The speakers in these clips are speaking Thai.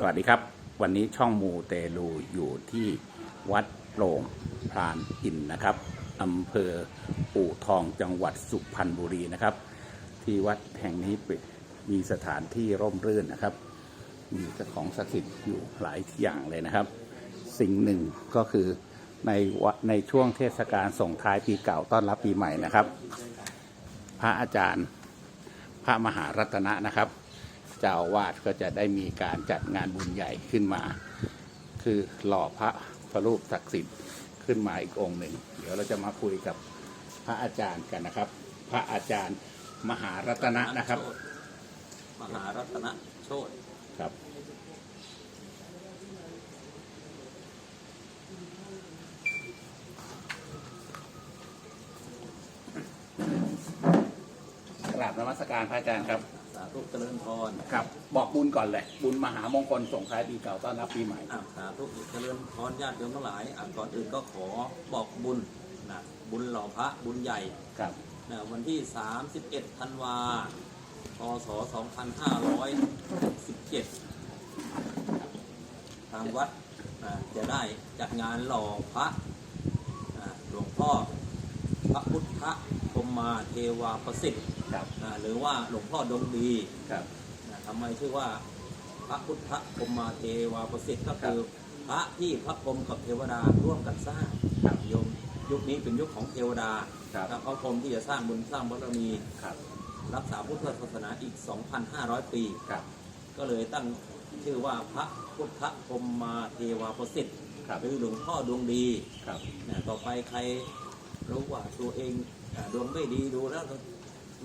สวัสดีครับ วันนี้ช่องมูเตลูอยู่ที่วัดโปร่งพรานอินนะครับอำเภออู่ทองจังหวัดสุพรรณบุรีนะครับ ที่วัดแห่งนี้มีสถานที่ร่มรื่นนะครับ มีของศักดิ์สิทธิ์อยู่หลายอย่างเลยนะครับ สิ่งหนึ่งก็คือในวัดในช่วงเทศกาลส่งท้ายปีเก่าต้อนรับปีใหม่นะครับ พระอาจารย์พระมหารัตนะนะครับ เจ้าอาวาสก็จะได้มีการจัดงานบุญใหญ่ขึ้นมา คือหล่อพระพระรูปศักดิ์สิทธิ์ขึ้นมาอีกองค์หนึ่ง เดี๋ยวเราจะมาคุยกับพระอาจารย์กันนะครับ พระอาจารย์มหารัตนะนะครับ มหารัตนโชตครับกราบนมัสการพระอาจารย์ครับสา ธุเจริญพรครับ บอกบุญก่อนเลยบุญมหามงคลส่งท้ายปีเก่าต้อนรับปีใหม่อะสาธุเจริญพรญาติโยมทั้งหลายอะก่อนอื่นก็ขอบอกบุญนะบุญหล่อพระบุญใหญ่ครับนะวันที่ 31ธันวาพศ2517 ทางวัดนะจะได้จัดงานหล่อพระนะหลวงพ่อพระพุทธพรหมาเทวาประสิทธิ์ ครับนะหรือว่าหลวงพ่อดงดีครับนะทำไมชื่อว่าพระพุทธพรหมาเทวาประสิทธิ์ก็คือพระที่พระพรหมกับเทวดาร่วมกันสร้างครับโยมยุคนี้เป็นยุคของเทวดาครับ และพระพรหมที่จะสร้างบุญสร้างบารมี ครับรักษาพุทธศาสนาอีก 2,500 ปี ครับก็เลยตั้งชื่อว่าพระพุทธพรหมาเทวาประสิทธิ์ครับหรือหลวงพ่อดวงดีครับ นะต่อไปใครรู้ว่าตัวเองอ่าดวงไม่ดีดูแล้ว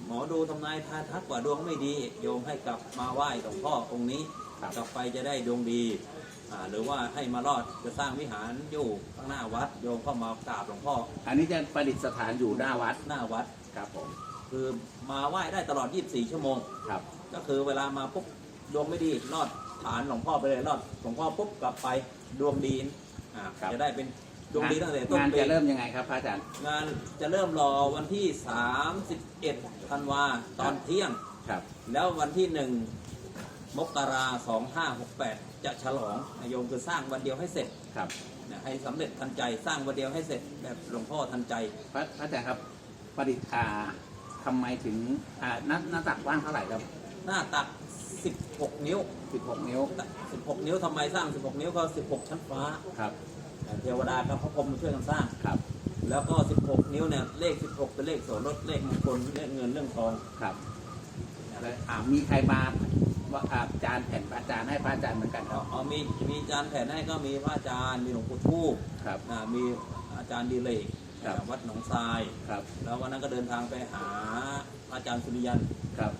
หมอดูทำนายทายทักว่าดวงไม่ดี โยมให้กลับมาไหว้หลวงพ่อองค์นี้ ครับ กลับไปจะได้ดวงดีอ่าหรือว่าให้มารอดจะสร้างวิหารอยู่ข้างหน้าวัด โยมเข้ามากราบหลวงพ่ออันนี้จะประดิษฐานอยู่หน้าวัดหน้าวัด ครับผมคือมาไหว้ได้ตลอด 24 ชั่วโมง ครับ ก็คือเวลามาปุ๊บดวงไม่ดีรอดฐานหลวงพ่อไปเลยรอดหลวงพ่อปุ๊บกลับไปดวงดีอ่าจะได้เป็น ดวงดีตั้งแต่ต้นงานปีจะเริ่มยังไงครับพระอาจารย์ งานจะเริ่มรอวันที่ 31ธันวาตอนเที่ยง ครับ แล้ววันที่1มกราสองห้าหกแปดจะฉลองนายโยมคือสร้างวันเดียวให้เสร็จครับนะให้สำเร็จทันใจสร้างวันเดียวให้เสร็จแบบหลวงพ่อทันใจ พระพระอาจารย์ครับประดิษฐ์อ่าทำไมถึงอ่าหน้าหน้าตักกว้างเท่าไหร่ครับ หน้าตัก 16 นิ้ว 16 นิ้ว 16 นิ้วทำไมสร้าง 16 นิ้วก็ 16 ชั้นฟ้า ครับ เทวดากับพระพรหมช่วยกันสร้างครับ แล้วก็ 16 นิ้วเนี่ยเลข 16 เป็นเลขโสรถเลขมงคลเลขเงินเรื่องทองครับแล้วอ่ามีใครมาว่าอ่าอาจารย์แผ่นพระอาจารย์ให้พระอาจารย์เหมือนกันคอ๋รัอบอ๋อมีมีอาจารย์แผ่นให้ก็มีพระอาจารย์มีหลวงปู่ทูบครับ อ่ามีอาจารย์ดีเลกครับวัดหนองทราย ครับแล้ววันนั้นก็เดินทางไปหาอาจารย์สุริยัน ครับ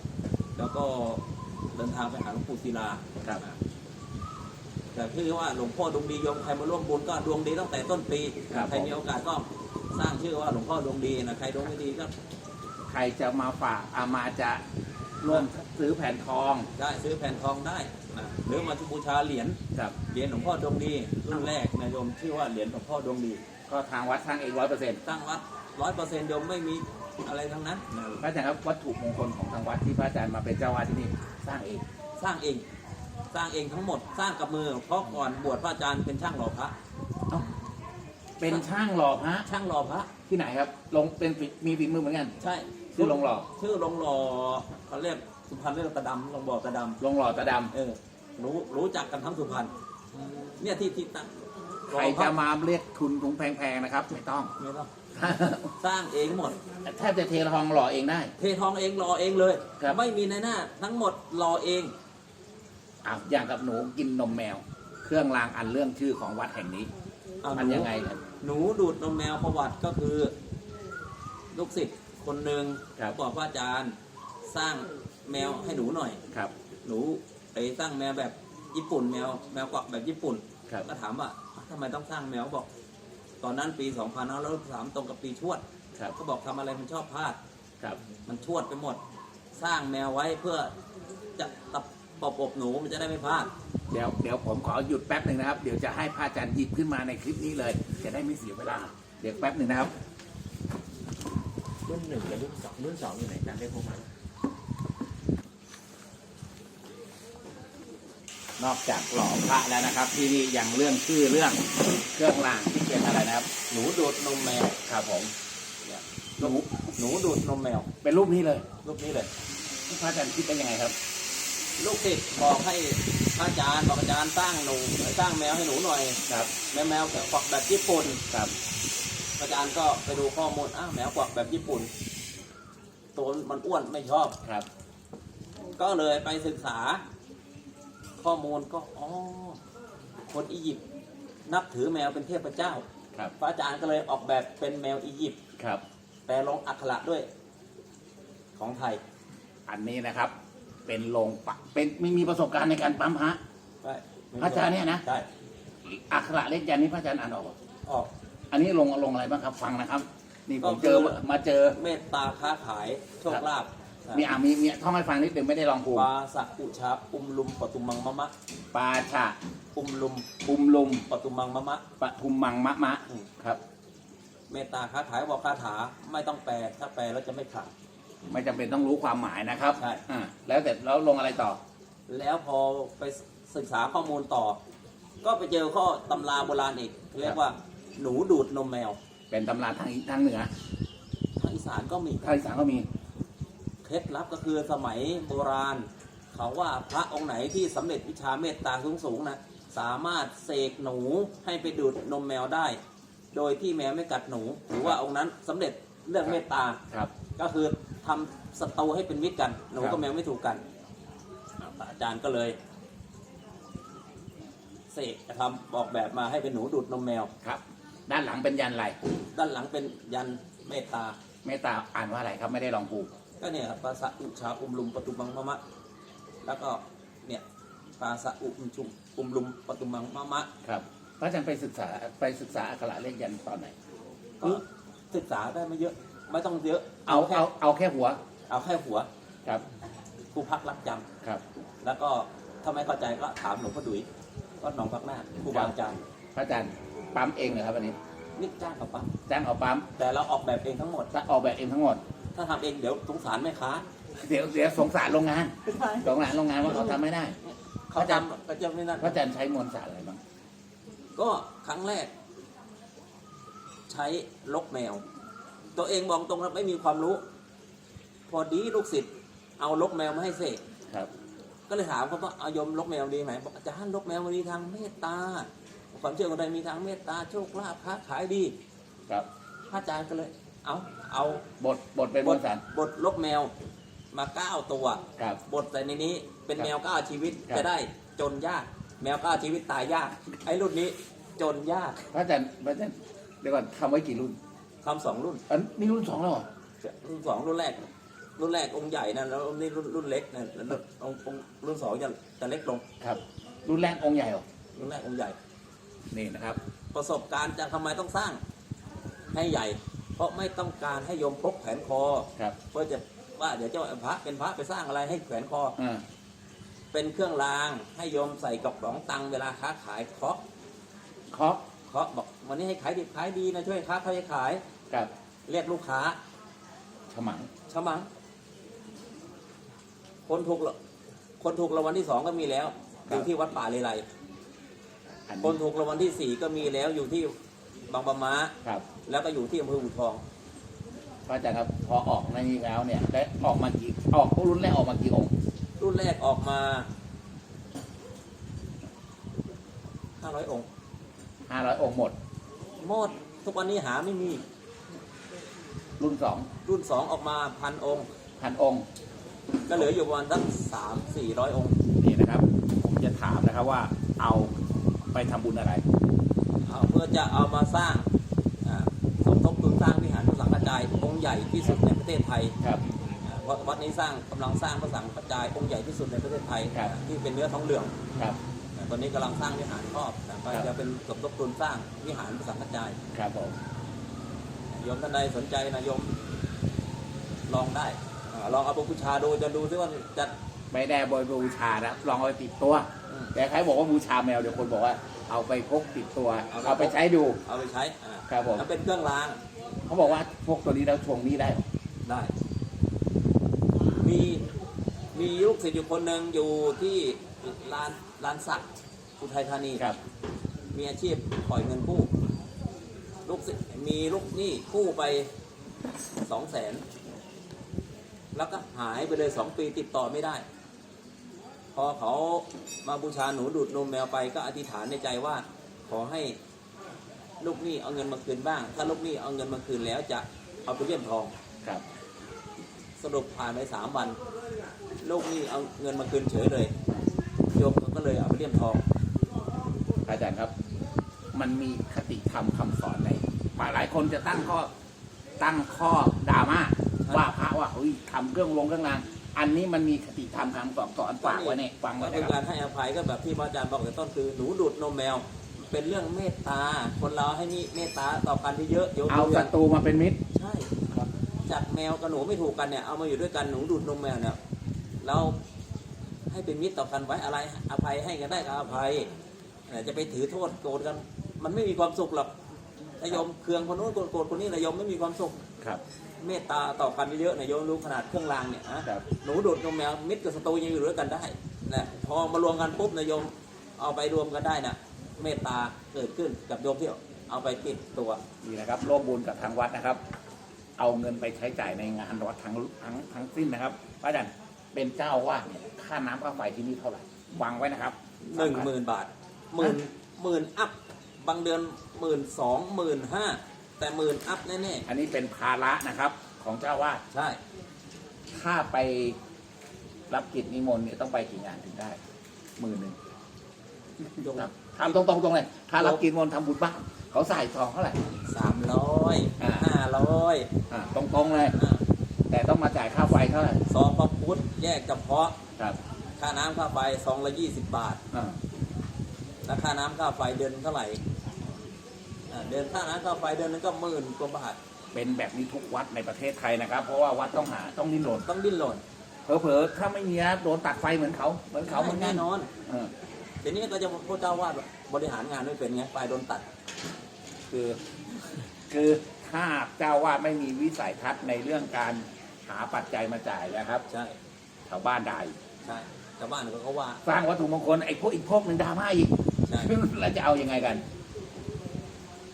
แล้วก็เดินทางไปหาหลวงปู่ศิลาครับ แต่คือว่าหลวงพ่อดวงดีโยมใครมาร่วมบุญก็ดวงดีตั้งแต่ต้นปีครับใครมีโอกาสก็สร้างชื่อว่าหลวงพ่อดวงดีนะใครดวงไม่ดีก็ใครจะมาฝากอามาจะร่วมซื้อแผ่นทองได้ซื้อแผ่นทองได้นะหรือมาบูชาเหรียญครับ เหรียญหลวงพ่อดวงดีรุ่นแรกนะโยมชื่อว่าเหรียญหลวงพ่อดวงดีก็ทางวัดสร้างเองร้อยเปอร์เซ็นต์ตั้งวัดร้อยเปอร์เซ็นต์โยมไม่มีอะไรทั้งนั้นนะพระอาจารย์ครับวัตถุมงคลของทางวัดที่พระอาจารย์มาเป็นเจ้าวาดที่นี่สร้างเองสร้างเอง สร้างเองทั้งหมดสร้างกับมือ เพราะก่อนบวชพระอาจารย์เป็นช่างหล่อพระเป็นช่างหล่อพระช่างหล่อพระ ที่ไหนครับ ลงเป็นฝีมีฝีมือเหมือนกัน ใช่ชื่อลงหล่อชื่อลงหล่อเขาเรียกสุพรรณเรียกตะดำลงบ่อตะดลงหล่อตาดำเออรู้รู้จักกันทั้งสุพรรณเนี่ยที่ที่ตั้งำใครจะมาเรียกทุนถุงแพงๆนะครับ ไม่ต้อง ไม่ต้องสร้างเองหมด แทบจะเททองหล่อเองได้ เททองเองรอเองเลย ครับ ไม่มีในหน้า ทั้งหมดรอเอง อะอย่างกับหนูกินนมแมว เครื่องรางอันเรื่องชื่อของวัดแห่งนี้ เอาหมันยังไงครับหนูดูดนมแมวประวัติก็คือลูกศิษย์คนหนึ่งครับ บอกว่าอาจารย์สร้างแมวให้หนูหน่อย ครับ หนูไปสร้างแมวแบบญี่ปุ่นแมวแมวกวักแบบญี่ปุ่นครับ ก็ถามว่าทำไมต้องสร้างแมวบอก ตอนนั้นปี2 5 6 3ตรงกับปีชวดครับ ก็บอกทำอะไรมันชอบพลาด ครับ มันชวดไปหมด สร้างแมวไว้เพื่อจะตับ ปอบอบหนูมันจะได้ไม่พลาด เดี๋ยวเดี๋ยวผมขอหยุดแป๊บหนึ่งนะครับ เดี๋ยวจะให้พระอาจารย์หยิบขึ้นมาในคลิปนี้เลย จะได้ไม่เสียเวลา เดี๋ยวแป๊บหนึ่งนะครับ รุ่นหนึ่งกับรุ่นสองรุ่นสองอยู่ไหนจำได้พวกมันนอกจากหล่อพระแล้วนะครับ ที่นี่ยังเรื่องชื่อเรื่องเครื่องรางที่เป็นอะไรนะครับ หนูดูดนมแมวครับผมเนี่ยหนูหนูดูดนมแมว เป็นรูปนี้เลย รูปนี้เลยพระอาจารย์คิดเป็นยังไงครับ ลูกศิษย์บอกให้พระอาจารย์บอกอาจารย์สร้างหนูสร้างแมวให้หนูหน่อยครับแมวแมวกวักแบบญี่ปุ่นครับอาจารย์ก็ไปดูข้อมูลอ้าวแมวกวักแบบญี่ปุ่นตัวมันอ้วนไม่ชอบครับ ก็เลยไปศึกษา ข้อมูลก็อ๋อคนอียิปต์นับถือแมวเป็นเทพเจ้าครับพระอาจารย์ก็เลยออกแบบเป็นแมวอียิปต์ครับ แต่ลงอักขระด้วยของไทย อันนี้นะครับ เป็นโรงปะเป็นไม่มีประสบการณ์ในการปั๊มพระ ใช่พระอาจารย์เนี่ยนะ ใช่อักขระเลขยันนี้พระอาจารย์อ่านออกเหรอออก อันนี้ลงลงอะไรบ้างครับ ฟังนะครับ นี่ผมก็คือเจอมาเจอ เมตตาค้าขายโชคลาภมีอ่ามีมีท่องให้ฟังนิดนึงไม่ได้ลองภูมิปาสะอุชาอุมลุมปตุมังมะมะ ปาชะอุมลุมอุมลุมปตุมังมะมะปทุมมังมะมะอืมครับ เมตตาค้าขายบอกคาถาไม่ต้องแปลถ้าแปลแล้วจะไม่ขาด ไม่จำเป็นต้องรู้ความหมายนะครับใช่ อ่าแล้วเสร็จแล้วลงอะไรต่อ แล้วพอไปศึกษาข้อมูลต่อ ก็ไปเจอข้อตำราโบราณอีกเรียกว่าหนูดูดนมแมวเป็นตำราทางอีทางเหนือทางอีสานก็มีทางอีสานก็มี เคล็ดลับก็คือสมัยโบราณ เขาว่าพระองค์ไหนที่สำเร็จวิชาเมตตาสูงๆนะสามารถเสกหนูให้ไปดูดนมแมวได้ โดยที่แมวไม่กัดหนู หรือว่าองค์นั้นสำเร็จเรื่องเมตตา ครับ ก็คือ ทำศัตรูให้เป็นมิตรกันหนูครักับบแมวไม่ถูกกันอ่าอาจารย์ก็เลยเสกทำบอกแบบมาให้เป็นหนูดูดนมแมวครับ ด้านหลังเป็นยันอะไร ด้านหลังเป็นยันเมตตาเมตตาอ่านว่าอะไรครับไม่ได้ลองภูมิก็เนี่ยครับปาสะอุชาอุมลุมปตุมังมะมะ แล้วก็เนี่ยปาสะอุมชุมอุมลุมปตุมังมะมะครับพระอาจารย์ไปศึกษาไปศึกษาอักขระเลขยันตอนไหนก็ศึกษาได้ไม่เยอะ ไม่ต้องเยอะเอาแค่เอาเอาแค่หัวเอาแค่หัวครับครูพักรักจครับำแล้วก็ถ้าไม่เข้าใจก็ถามหลวงพ่อดุยก็หนองพักหน้าครูบาอาจารย์พระอาจารย์ปั๊มเองเหรอครับอันนี้นี่จ้างกับปั๊มจ้างเอาปั๊มแต่เราออกแบบเองทั้งหมดถ้าออกแบบเองทั้งหมด ถ้าทำเองเดี๋ยวสงสารแม่ค้าเดี๋ยวเดี๋ยวสงสารโรงงานสงสารโรงงานว่าเขาทำไม่ได้ เขาจำก็จะไม่นั่นพระอาจารย์ใช้มวลสารอะไรบ้างก็ครั้งแรก ใช้ลกแมว ตัวเองบอกตรงนะไม่มีความรู้ พอดีลูกศิษย์เอาลกแมวมาให้เสกครับ ก็เลยถามเขาว่าเอายมลกแมวดีไหมบอกอาจารย์ลกแมวมันมีทางเมตตา ความเชื่อของใดมีทางเมตตาโชคลาภค้าขายดีครับพระอาจารย์ก็เลย เอาเอาบทบทเป็นมบวทลสารบทลกแมวมาเก้าตัวครับบทใส่ในนี้เป็นครับแมวเก้าชีวิตครับจะได้จนยาก แมวเก้าชีวิตตายยาก ไอ้รุ่นนี้จนยากพระอาจารย์พระอาจารย์เดี๋ยวก่อนทำไว้กี่รุ่น ทำสองรุ่นอันนี่รุ่นสองแล้วเหรอรุ่นสองรุ่นแรก รุ่นแรกองค์ใหญ่นะแล้วนี่รุ่นรุ่นเล็กนะแล้วองค์องค์รุ่นสองจะจะเล็กลงครับ รุ่นแรกองค์ใหญ่เหรอรุ่นแรกองค์ใหญ่ นี่นะครับ ประสบการณ์จะทำไมต้องสร้าง ให้ใหญ่ เพราะไม่ต้องการให้โยมพกแขวนคอครับเพื่อจะว่าเดี๋ยวเจ้าพระเป็นพระไปสร้างอะไรให้แขวนคออ่าเป็นเครื่องรางให้โยมใส่กระป๋องตังค์เวลาค้าขายเคาะเคาะ เคาะบอกวันนี้ให้ขายดิบขายดีนะช่วยค้าขายขายกับเรียกลูกค้าฉมังชะมัง คนถูกละคนถูกรางวัลที่สองก็มีแล้วอยู่ที่วัดป่าเลไลอันคนนี้ถูกรางวัลที่สี่ก็มีแล้วอยู่ที่บางปะมาครับ แล้วก็อยู่ที่อำเภออู่ทองพระอาจารย์ครับพอออกในนี้แล้วเนี่ยได้ออกมากี่ออกพวกรุ่นแรกออกมากี่องค์รุ่นแรกออกมาห้าร้อยองค์ ห้าร้อยองค์หมด หมด ทุกวันนี้หาไม่มีรุ่นสองรุ่นสองออกมาพันองค์ พันองค์ ก็เหลืออยู่ประมาณสักสามสี่ร้อยองค์นี่นะครับ ผมจะถามนะครับว่าเอาไปทำบุญอะไร เอาเพื่อจะเอามาสร้างอ่าสมทบทุนสร้างวิหารพระสังฆจายองค์ใหญ่ที่สุดในประเทศไทยครับ อ่าวัดวัดนี้สร้างกำลังสร้างพระสังฆจายองค์ใหญ่ที่สุดในประเทศไทยครับ ที่เป็นเนื้อทองเหลือง ครับอ่า ตอนนี้กำลังสร้างวิหารครอบแต่ก็ครับจะเป็นสมทบทุนสร้างวิหารพระสังฆจายครับผมโยมท่านใดสนใจนะโยมลองได้อ่าลองเอาไปบูชาดูจะดูซิว่าจะไม่ได้บอยบูชานะลองเอาไปติดตัวอืมแต่ใครบอกว่าบูชาแมวเดี๋ยวคนบอกว่าเอาไปพกติดตัว เอาไปเอาไปใช้ดู เอาไปใช้อ่าครับผมแล้วเป็นเครื่องรางเขาบอกว่าพวกตัวนี้แล้วชงนี้ได้ ได้ มีมีลูกศิษย์อยู่คนหนึ่งอยู่ที่ลาน ลานสักอุทัยธานีครับ มีอาชีพปล่อยเงินกู้ลูกศิษย์มีลูกหนี้กู้ไปสองแสนแล้วก็หายไปเลยสองปีติดต่อไม่ได้ พอเขามาบูชาหนูดูดนมแมวไปก็อธิษฐานในใจว่า ขอให้ลูกหนี้เอาเงินมาคืนบ้าง ถ้าลูกหนี้เอาเงินมาคืนแล้วจะเอาไปเลี่ยมทองครับ สรุปผ่านไปสามวัน ลูกหนี้เอาเงินมาคืนเฉยเลย โยมก็เลยเอาไปเลี่ยมทอง อาจารย์ครับ มันมีคติธรรมคำสอนในหลายคนจะตั้งข้อตั้งข้อดราม่าครับว่าพระว่าเฮ้ยทำเครื่องลงเครื่องรางอันนี้มันมีคติธรรมคำสอนสอนฝากไว้เนี่ยฟังก็ไว้เป็นนะคการับรให้อภัยก็แบบที่พระอาจารย์บอกแต่ต้นคือหนูดูดนมแมว เป็นเรื่องเมตตา คนเราให้นี่เมตตาต่อกันเยอะๆโยมเอาดูอศัย่างตรูมาเป็นมิตร ใช่จากแมวกับหนูไม่ถูกกันเนี่ยเอามาอยู่ด้วยกันหนูดูดนมแมวเนี่ยเรา ให้เป็นมิตรต่อกันไว้อะไรอภัยให้กันได้ก็อภัยแต่จะไปถือโทษโกรธกัน มันไม่มีความสุขหรอกนายโยมเคืองคนนู้นโกรธโกรธคนนี้นายโยมไม่มีความสุขครับ เมตตาต่อกันเยอะๆนายโยมรู้ขนาดเครื่องรางเนี่ยนะครับหนูดูดนมแมวมิตรกับศัตรูยังอยู่ด้วยกันได้นะพอมารวมกันปุ๊บนายโยมเอาไปรวมกันได้นะเมตตาเกิดขึ้นกับโยมที่เอาไปติดตัวนี่นะครับร่วมบุญกับทางวัดนะครับ เอาเงินไปใช้จ่ายในงานวัดทั้งทั้งทั้งสิ้นนะครับพระอาจารย์ เป็นเจ้าอาวาดเนี่ยค่าน้ำค่าไฟที่นี่เท่าไหร่วางไว้นะครับหนึ่งหมื่นบาทหมื่นหมื่นอัพบางเดือนหมื่นสองหมื่นห้าแต่หมื่นอัพแน่อันนี้เป็นภาระนะครับของเจ้าอาวาดๆใช่ ถ้าไปรับกิจนิมนต์เนี่ยต้องไปกี่งานถึงได้หมื่นหนึ่งยกครับทำตรงๆตรงเลยถ้ารับกิจนิมนต์ทำบุญบ้านเขาใส่ซองเท่าไหร่ สามร้อยอ่า ห้าร้อยอ่าตรงๆเลย แต่ต้องมาจ่ายค่าไฟเท่าไหร่ซองพระพุทธแยกเฉพาะครับค่าน้ำค่าไฟซองละยี่สิบบาทอ่าแล้วค่าน้ำค่าไฟเดือนเท่าไหร่อ่าเดือนค่าน้ำค่าไฟเดือนนึงก็หมื่นกว่าบาทเป็นแบบนี้ทุกวัดในประเทศไทยนะครับ เพราะว่าวัดต้องหาต้องดิ้นรนต้องดิ้นรนเผลอๆถ้าไม่มีนะโดนตัดไฟเหมือนเขาเหมือนเขาเหมือนกัแน่นนอนเออเดี๋ยวนี้ก็จะพระเจ้าวาดบริหารงานไม่เป็นไงไฟโดนตัด คือ คือถ้าเจ้าว่าไม่มีวิสัยทัศน์ในเรื่องการ หาปัจจัยมาจ่ายนะครับใช่ชาวบ้านได้ใช่ชาวบ้านเขาก็ว่า สร้างวัตถุมงคลไอ้พวกอีกพวกหนึ่งดราม่าอีกใช่ แล้วจะเอายังไงกัน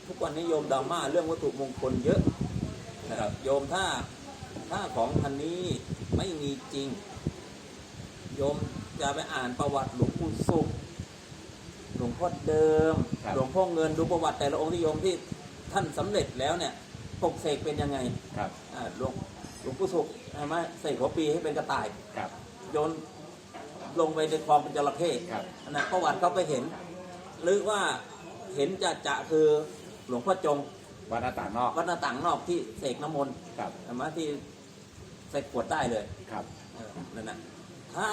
ทุกวันนี้โยมดราม่าเรื่องวัตถุมงคลเยอะนะครับโยมถ้าถ้าของพันนี้ไม่มีจริง โยมจะไปอ่านประวัติหลวงปู่สุขหลวงพ่อเดิม ครับ หลวงพ่อเงินดูประวัติแต่ละองค์ที่โยมที่ท่านสำเร็จแล้วเนี่ยปกเสกเป็นยังไงครับ อ่าหลวง หลวงปู่สุขใช่ไหมเสกหัวปีให้เป็นกระต่าย ครับ โยนลงไปในคลองเป็นจระเข้ครับ อันนั้นประวัติเขาไปเห็น หรือว่าเห็นจะจะคือหลวงพ่อจงวัดหน้าต่างนอก วัดหน้าต่างนอกที่เสกน้ำมนต์ครับ ใช่ไหมที่ใส่ขวดได้เลยครับ เออนั่นนะถ้า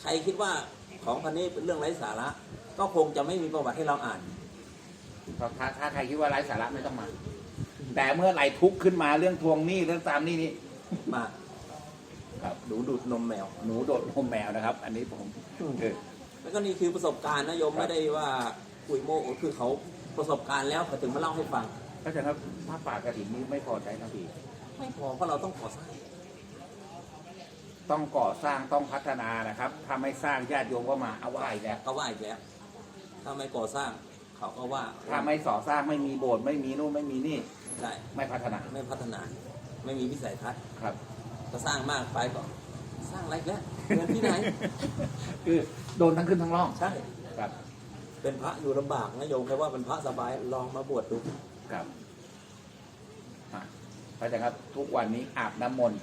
ใครคิดว่าของพันนี้เป็นเรื่องไร้สาระ ก็คงจะไม่มีประวัติให้เราอ่าน ถ้าถ้าถ้าใครคิดว่าไร้สาระไม่ต้องมา แต่เมื่อไหร่ทุกข์ขึ้นมาเรื่องทวงหนี้เรื่องตามหนี้นี่มาครับดูดูดนมแมว หนูโดดนมแมวนะครับ อันนี้ผมคือแล้วก็นี่คือประสบการณ์นะโยมครับไม่ได้ว่าคุยโม้คือเขาประสบการณ์แล้วเขาถึงมาเล่าให้ฟัง ก็จะครับผ้าป่ากระถิ่นนี้ไม่พอใช้ทั้งทีไม่พอเพราะเราต้องก่อสร้างต้องก่อสร้างต้องพัฒนานะครับ ถ้าไม่สร้างญาติโยมก็มาเอาว่าอีกแล้วก็ว่าอีกแล้วถ้าไม่ก่อสร้างเขาก็ว่า ถ้าไม่สอสร้างไม่มีโบสถ์ไม่มีนู่นไม่มีนี่ ใช่ไม่พัฒนาไม่พัฒนา ไม่มีวิสัยทัศน์ครับก็สร้างมากไปก็สร้างอะไรอีกแล้วเงินที่ไหน คือโดนทั้งขึ้นทั้งล่องใช่ครับ เป็นพระอยู่ลำบากนะโยมแค่ว่าเป็นพระสบายลองมาบวชดูครับอะพระอาจารย์ครับทุกวันนี้อาบน้ำมนต์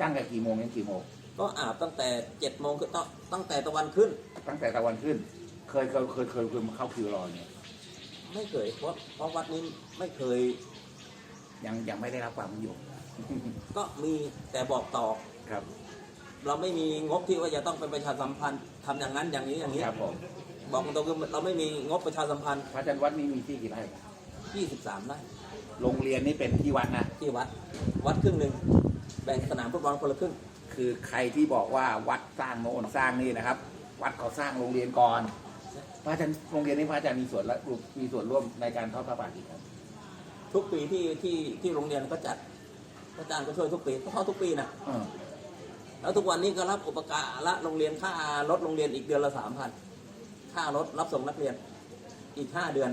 ตั้งแต่กี่โมงถึงกี่โมงก็อาบตั้งแต่เจ็ดโมงคือต้องตั้งแต่ตะวันขึ้น ตั้งแต่ตะวันขึ้น เคยเคยเคยเคยเคยมาเข้าคิวรอเนี่ยไม่เคยเพราะเพราะวัดนี้ไม่เคย ยังยังไม่ได้รับความนิยมก็มีแต่บอกต่อครับ เราไม่มีงบที่ว่าจะต้องไปประชาสัมพันธ์ทำอย่างนั้นอย่างนี้อย่างนี้ครับผมบอกตรงๆคือเราไม่มีงบประชาสัมพันธ์ พระอาจารย์วัดนี้มีที่กี่ไร่23ไร่โรงเรียนนี่เป็นที่วัดนะ ที่วัด วัดครึ่งหนึ่งแบ่งสนามฟุตบอลคนละครึ่ง คือใครที่บอกว่าวัดสร้างโน่นสร้างนี่นะครับ วัดเขาสร้างโรงเรียนก่อนพระอาจารย์โรงเรียนนี้พระอาจารย์มีส่วนละมีส่วนร่วมในการทอดพระป่ากี่ครั้ง ทุกปีที่ที่ที่โรงเรียนก็จัดอาจารย์ก็ช่วยทุกปีก็เข้าทุกปีนะเออแล้วทุกวันนี้ก็รับอุปการะโรงเรียนค่ารถโรงเรียนอีกเดือนละสามพันค่ารถรับส่งนักเรียนอีกห้าเดือน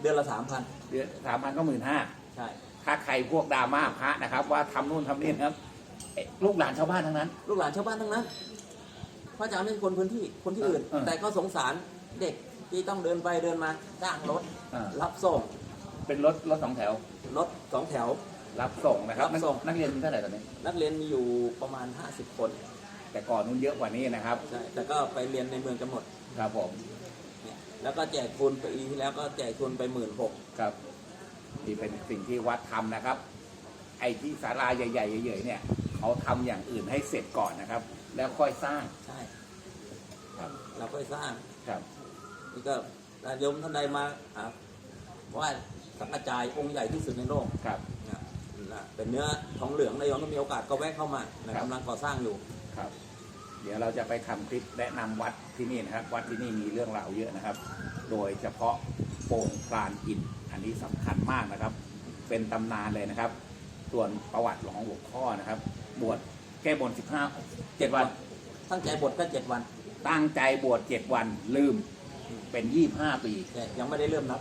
เดือนละสามพันเดือนสามพันก็หมื่นห้าใช่ ถ้าใครพวกดราม่าพระนะครับ ว่าทำนู่นทำนี่นะครับเอ๊ะลูกหลานชาวบ้านทั้งนั้น ลูกหลานชาวบ้านทั้งนั้นพระอาจารย์ไม่ใช่คนพื้นที่คนที่อื่น เออแต่ก็สงสารเด็กที่ต้องเดินไปเดินมาจ้างรถ อ่ารับส่ง เป็นรถรถสองแถว รถสองแถว รับส่งนะครับรับส่งนักเรียนมีเท่าไหร่ตอนนี้ นักเรียนมีอยู่ประมาณ 50 คน แต่ก่อนนู้นเยอะกว่านี้นะครับใช่ แต่ก็ไปเรียนในเมืองกันหมดครับผมเนี่ยแล้วก็แจกทุนปีที่แล้วก็แจกทุนไปหมื่นหกครับนี่เป็นสิ่งที่วัดทำนะครับ ไอ้ที่ศาลาใหญ่ๆเยอะๆเนี่ยเขาทำอย่างอื่นให้เสร็จก่อนนะครับ แล้วค่อยสร้างใช่ ครับเราก็สร้าง ครับ นี่ก็ญาติโยมท่านใดมาอะว่า สังกระจายองค์ใหญ่ที่สุดในโลกครับนะนะเป็นเนื้อทองเหลืองนายโยมก็มีโอกาสก็แวะเข้ามานะครับกำลังก่อสร้างอยู่ครับ เดี๋ยวเราจะไปทำคลิปแนะนำวัดที่นี่นะครับ วัดที่นี่มีเรื่องราวเยอะนะครับ โดยเฉพาะโป่งพลานอินอันนี้สำคัญมากนะครับ เป็นตำนานเลยนะครับ ส่วนประวัติของหลวงพ่อนะครับ บวชแก้บน15 7วันตั้งใจบทก็เจ็ดวัน ตั้งใจบวช7วันลืมเป็น25ปีแต่ยังไม่ได้เริ่มนับ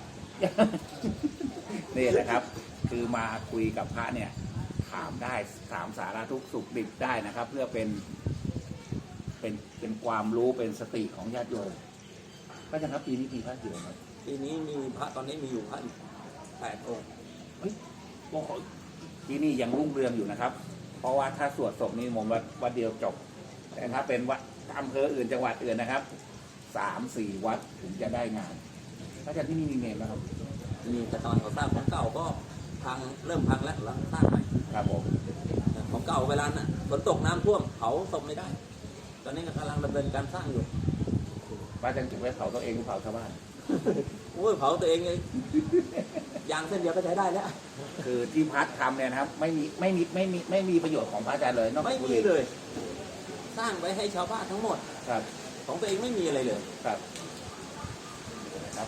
นี่แหละครับ คือมาคุยกับพระเนี่ย ถามได้ถามสาระทุกข์สุขดิบได้นะครับ เพื่อเป็นเป็นเป็นความรู้เป็นสติของญาติโยมก็จะครับปีนี้ปีพระกี่องค์ครับปีนี้มีพระตอนนี้มีอยู่พระอีกแปดองค์โอ้โหที่นี่ยังรุ่งเรืองอยู่นะครับ เพราะว่าถ้าสวดศพนี้ผมวัดวัดเดียวจบ แต่ถ้าเป็นวัดอำเภออื่นจังหวัดอื่นนะครับสามสี่วัดถึงจะได้งาน พระอาจารย์ที่นี่มีเมนไหมครับ มีแต่ตอนก่อสร้างของเก่าก็พังเริ่มพังแล้วแล้วสร้างใหม่ครับผมของเก่าเวลาน่ะฝนตกน้ำท่วมเผาศพไม่ได้ ตอนนี้ก็กำลังดำเนินการสร้างอยู่พระอาจารย์จุดไว้เผาตัวเองหรือเผาชาวบ้าน โอ้ยเผาตัวเองเลยยางเส้นเดียวก็ใช้ได้แล้วคือที่พัดทำเนี่ยนะครับ ไม่มีไม่มีไม่มีไม่มีประโยชน์ของพระอาจารย์เลยนอกไม่จากบุหมีรี่เลย สร้างไว้ให้ชาวบ้านทั้งหมด ครับ ของตัวเองไม่มีอะไรเลย ครับครับ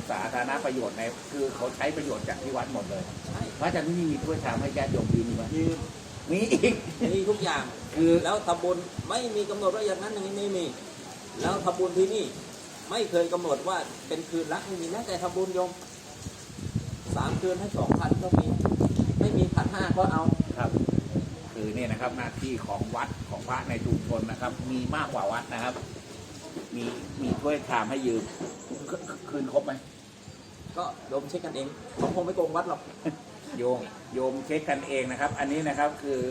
สาธารณประโยชน์ในคือเขาใช้ประโยชน์จากที่วัดหมดเลยใช่พระอาจารย์ที่นี่มีถ้วยชามให้ญาติโยมยืนไหมยืนมีอีกมีทุกอย่างคือแล้วทำบุญไม่มีกำหนดว่าอย่างนั้นอย่างนี้ไม่มี แล้วทำบุญที่นี่ไม่เคยกำหนดว่าเป็นคืนละไม่มีแม้แต่ทำบุญโยมสามคืนให้สองพันก็มีไม่มีพันห้าก็เอาครับ คือเนี่ยนะครับ หน้าที่ของวัดของพระในชุมชนนะครับ มีมากกว่าวัดนะครับ มีมีถ้วยชามให้ยืม คคืนครบไหมก็โยมเช็คกันเองเขาคงไม่โกงวัดหรอกโยมโยมเช็คกันเองนะครับ อันนี้นะครับคือ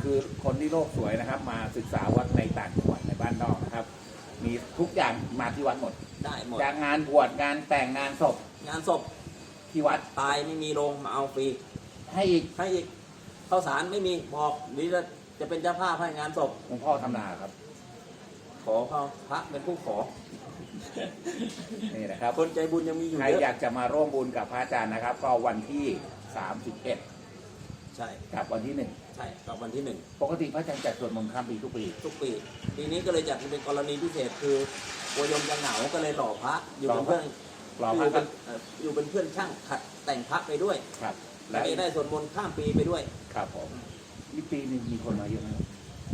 คือคนที่โลกสวยนะครับ มาศึกษาวัดในต่างจังหวัดในบ้านนอกนะครับ มีทุกอย่างมาที่วัดหมดได้หมดจากงานบวชงานแต่งงานศพ งานศพที่วัดตายไม่มีโรงมาเอาฟรีให้อีกให้อีกข้าวสารไม่มีบอกนี่จะจะเป็นเจ้าภาพให้งานศพหลวงพ่อทำนาครับ ขอเขาพระเป็นผู้ขอ นี่นะครับคนใจบุญยังมีอยู่ใครเยอยาอะกจะมาร่วมบุญกับพระอาจารย์นะครับ ก็วันที่ 31 ใช่กับวันที่ ใช่กับวันที่หนึ่ง1 ปกติพระอาจารย์จัดสวดมนต์ข้ามปีทุกปี ทุกปี ปีนี้ก็เลยจัดเป็นกรณีพิเศษคือโวยมจะเหงาก็เลยหล่อพระ อยู่เป็นเพื่อนรออพระ ยู่เป็นเอ่ออยู่เป็นเพื่อนช่างขัดแต่งพระไปด้วยครับ และและได้สวดมนต์ข้ามปีไปด้วยครับผมนี่ปีหนึงมีคนมาเยอะไหมครับ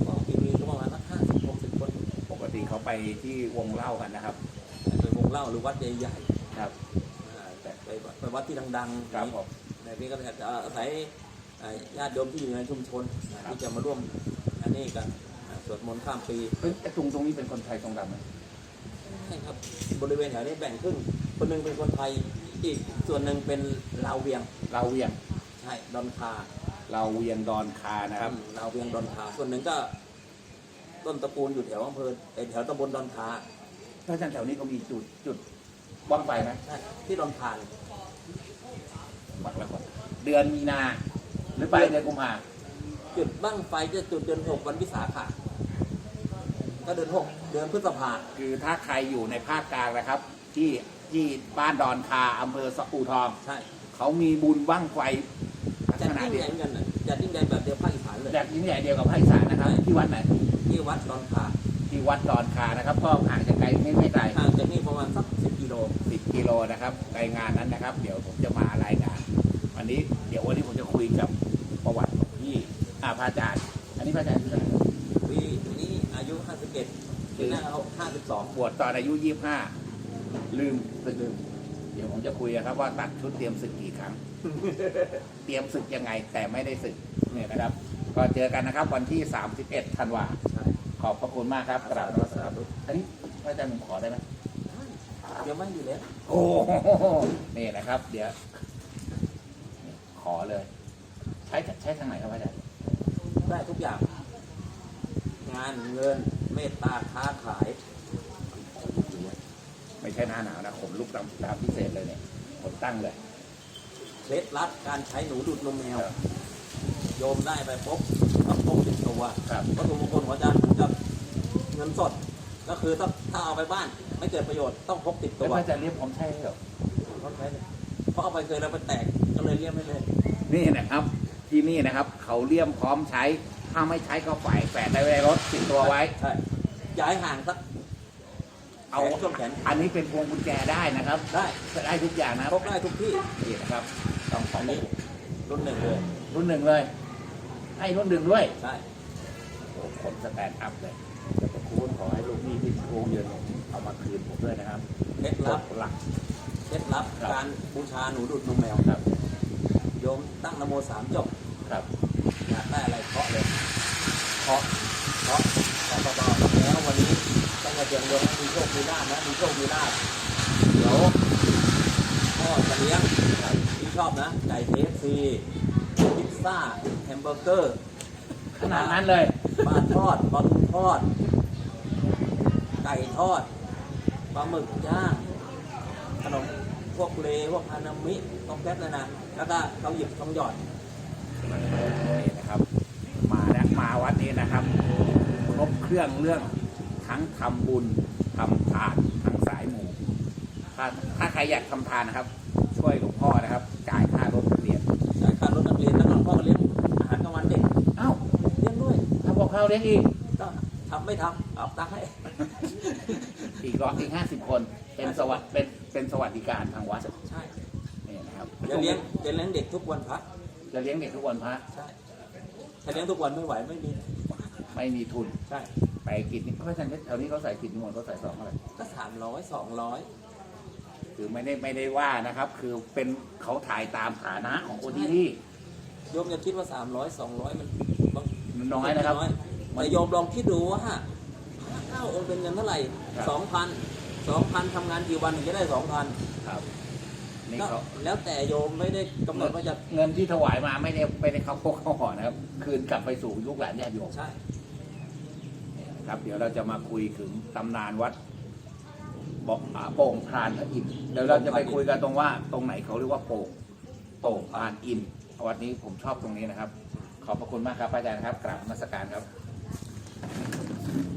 ก็ปีนี้ก็ประมาณสักห้าสิบหกสิบคนปก ติเขาไปที่วงเล่ากันนะครับไปวงเล่าหรือวัดใหญ่ครับๆอ่าแต่ไปไปวัดที่ดังๆครับผมในนี้ก็จะอาศัยอ่าญาติโยมที่อยู่ในชุมชนอ่าครับที่จะมาร่วมอันนี้กันอ่าสวดมนต์ข้ามปีเฮ้ยไอ้ตรงตรงนี้เป็นคนไทยตรงดำไหมใช่ครับ บริเวณแถวนี้แบ่งครึ่งคนหนึ่งเป็นคนไทยอีกส่วนหนึ่งเป็นลาวเวียงเราเวียงใช่ดอนคาเราเวียงดอนคานะครับลาวเวียงดอนคาส่วนหนึ่งก็ ต้นตระกูลอยู่แถวอำเภอเอ่อแถวตำบลดอนคาพระอาจารย์แถวนี้เขามีจุดจุดบ้างไฟไหมใช่ที่ดอนคาบักแล้วก่อนเดือนมีนา หรือปลายเดือนกุมภาจุดบั้งไฟจะจุดเดือนหกวันวิสาขะก็เดือนหกเดือนพฤษภาคือถ้าใครอยู่ในภาคกลางนะครับ ที่ที่บ้านดอนคาอำเภอสะปูทอง ใช่เขามีบุญบ้างไฟลักจัดษณะยิ่งเดีใหยญ่วเหมือนกันน่ะจัดยิ่งใหญ่แบบเดียวภาคอีสานเลยแบบยิ่งใหญ่เดียวกับภาคอีสานนะครับที่วัดไหน ที่วัดดอนคาที่วัดดอนคานะครับ ก็ห่างจากไกลไม่ไม่ไกลห่างจากนี่ประมาณสักสิบกิโลสิบกิโลนะครับรายงานนั้นนะครับ เดี๋ยวผมจะมารายงานวันนี้เดี๋ยววันนี้ผมจะคุยกับประวัติของพี่อาพระอาจารย์ อันนี้พระอาจารย์ชื่ออะไรปีนี้ปีหน้าเขาห้าสิบสองบวชตอนอายุยี่ห้าลืมสึกลืม เดี๋ยวผมจะคุยนะครับว่าตัดชุดเตรียมศึกกี่ครั้ง เตรียมศึกยังไงแต่ไม่ได้ศึกเนี่ยนะครับ ก็เจอกันนะครับวันที่ 31ธันวาใช่ข อบพระคุณมากครับกราบนมัสการอันนี้พระอาจารย์ผมขอได้ไหมเดี๋ยวไม่อยู่แล้วโอ้โหนี่นะครับ เดี๋ยว ขอเลย ใช้ใช้ทางไหนครับอาจารย์ได้ทุกอย่าง งานเงินเมตตาค้าขาย ไม่ใช่หน้าหนาวนะขนลุกตามตามพิเศษเลยเนี่ยขนตั้งเลยเคล็ดลับการใช้หนูดูดนมแมวครับโยมได้ไปปุ๊บ ต้องพกติดตัวครับ วัตถุมงคลของอาจารย์จะเงินสด ก็คือถ้าถ้าเอาไปบ้านไม่เกิดประโยชน์ต้องพกติดแล้ตัววพระอาจารย์เรียกผมใช่เหรอเพราะเอาไปเคยแล้วไปแตกก็เลยเรียกไม่เลย นี่นะครับ ที่นี่นะครับ เขาเลี่ยมพร้อมใช้ ถ้าไม่ใช้ก็ฝ่ายแฝดได้ไว้ในรถติดตัวไว้ ใช่ย้ายห่างสักเอา แขนช่วงแขนอันนี้เป็นพวงกุญแจได้นะครับได้ได้ทุกอย่างนะครับพกได้ทุกที่นี่นะครับต้องขออันบนี้รุ่นหนึ่งเลย รุ่นหนึ่งเลย ให้รุ่นหนึ่งด้วย ใช่โอ้ขนสแตนด์อัพเลยแล้วก็คูณขอให้ลูกหนี้ที่โกงเงินเอามาคืนผมด้วยนะครับเคล็ดลับหลักเคล็ดลับครับ การบูชาหนูดูดนมแมวครับ โยมตั้งนโมสามจบครับ อยากได้อะไรเคาะเลยเพราะเคาะเคาะเบาๆแล้ววันนี้ต้องมาเจียงโยมให้มีโชคมีลาภนะมีโชคมีลาภเดี๋ยวพ่อจะเลี้ยงที่ชอบนะไก่เคฟซีพิ ซซ่าแฮมเบอร์เกอร์ขนาดนั้นเลยปลาทอดปลาทูทอด ไก่ทอดปลาหมึกย่างขนมพวกเลพวกฮานามิต้องแก๊สเลยนะแล้วก็ต้องหยิบต้องหยอดนี่นะครับ มาแล้วมาวัดนี้นะครับครบเครื่องเรื่องทั้งทำบุญทำทานทั้งสายหมู่ถ้าถ้าใครอยากทำทานนะครับ ช่วยหลวงพ่อนะครับ จ่ายค่ารถ ข้าวเลี้ยงอีกก็ทำไม่ทำเอาตังค์ให้อีกร้อยอีกห้าสิบคนเป็นสวัสดเป็นเป็นสวัสดิการทางวัดใช่นี่นะครับจะเลี้ยงจะเลี้ยงเด็กทุกวันพระจะเลี้ยงเด็กทุกวันพระใช่ถ้าเลี้ยงทุกวันไม่ไหวไม่มีไม่มีทุนใช่ไปกิจนี่พระอาจารย์แถวนี้เขาใส่กิจนิมนต์เขาใส่สองอะไรก็สามร้อยสองร้อยคือไม่ได้ไม่ได้ว่านะครับ คือเป็นเขาถ่ายตามฐานะของคนที่นี่โยมจะคิดว่าสามร้อยสองร้อยมันบาง มันน้อยนะครับ แต่โยมลองคิดดูว่าพระเก้าองค์เป็นเงินเท่าไหร่ครับสองพันสองพันทำงานกี่วันถึงจะได้สองพันครับนี่ก็เขาแล้วแต่โยมไม่ได้กำหนดว่าจะเงินที่ถวายมาไม่ได้ไม่ได้เข้าพกเข้าห่อนะครับ คืนกลับไปสู่ลูกหลานญาติโยมใช่เนี่ยนะครับ เดี๋ยวเราจะมาคุยถึงตำนานวัดบอกอ่าโป่งพรานพระอินทร์เดี๋ยวเราจะไปคุยกันตรงว่า ตรงไหนเขาเรียกว่าโป่งโป่งพรานอินทร์วัดนี้ผมชอบตรงนี้นะครับ ขอบพระคุณมากครับอาจารย์ครับกราบนมัสการครับ